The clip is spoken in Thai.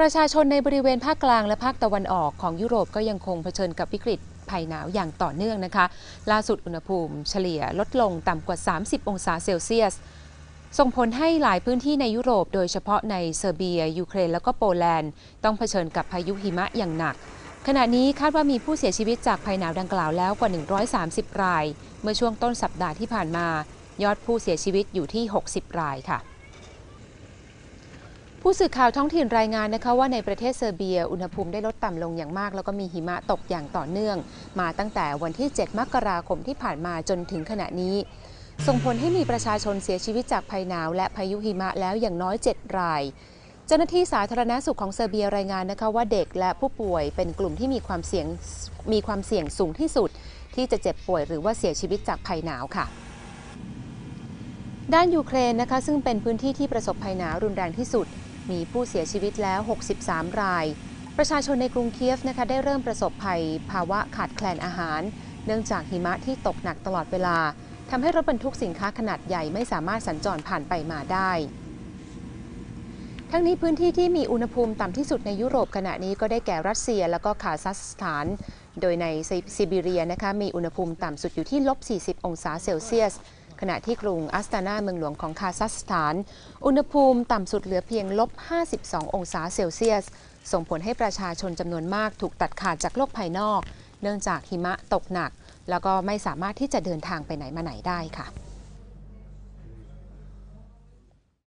ประชาชนในบริเวณภาคกลางและภาคตะวันออกของยุโรปก็ยังคงเผชิญกับวิกฤตภัยหนาวอย่างต่อเนื่องนะคะ ล่าสุดอุณหภูมิเฉลี่ยลดลงต่ำกว่า 30 องศาเซลเซียส ส่งผลให้หลายพื้นที่ในยุโรป โดยเฉพาะในเซอร์เบีย ยูเครน แล้วก็โปแลนด์ ต้องเผชิญกับพายุหิมะอย่างหนัก ขณะนี้คาดว่ามีผู้เสียชีวิตจากภัยหนาวดังกล่าวแล้วกว่า 130 ราย เมื่อช่วงต้นสัปดาห์ที่ผ่านมา ยอดผู้เสียชีวิตอยู่ที่ 60 รายค่ะ ผู้สื่อข่าวท้องถิ่นรายงานนะคะว่าในประเทศเซอร์เบีย อุณหภูมิได้ลดต่ำลงอย่างมาก แล้วก็มีหิมะตกอย่างต่อเนื่อง มาตั้งแต่วันที่ 7 มกราคมที่ผ่านมาจนถึงขณะนี้ ส่งผลให้มีประชาชนเสียชีวิตจากภัยหนาว และพายุหิมะแล้วอย่างน้อย 7 ราย เจ้าหน้าที่สาธารณสุขของเซอร์เบียรายงานนะคะว่าเด็กและผู้ป่วยเป็นกลุ่มที่มีความเสี่ยงมีความเสี่ยงสูงที่สุด ที่จะเจ็บป่วยหรือว่าเสียชีวิตจากภัยหนาวค่ะด้านยูเครนนะคะซึ่งเป็นพื้นที่ที่ประสบภัยหนาวรุนแรงที่สุด มีผู้เสียชีวิตแล้ว 63 ราย ประชาชนในกรุงเคียฟนะคะได้เริ่มประสบภัยภาวะขาดแคลนอาหาร เนื่องจากหิมะที่ตกหนักตลอดเวลาทำให้รถบรรทุกสินค้าขนาดใหญ่ไม่สามารถสัญจรผ่านไปมาได้ ทั้งนี้พื้นที่ที่มีอุณหภูมิต่ำที่สุดในยุโรปขณะนี้ก็ได้แก่รัสเซียและก็คาซัคสถาน โดยในซิบีเรียนะคะมีอุณหภูมิต่ำสุดอยู่ที่ลบ 40 องศาเซลเซียส ขณะที่กรุงอัสตานาเมืองหลวงของคาซัคสถาน อุณหภูมิต่ำสุดเหลือเพียงลบ 52 องศาเซลเซียส ส่งผลให้ประชาชนจำนวนมากถูกตัดขาดจากโลกภายนอก เนื่องจากหิมะตกหนัก แล้วก็ไม่สามารถที่จะเดินทางไปไหนมาไหนได้ค่ะ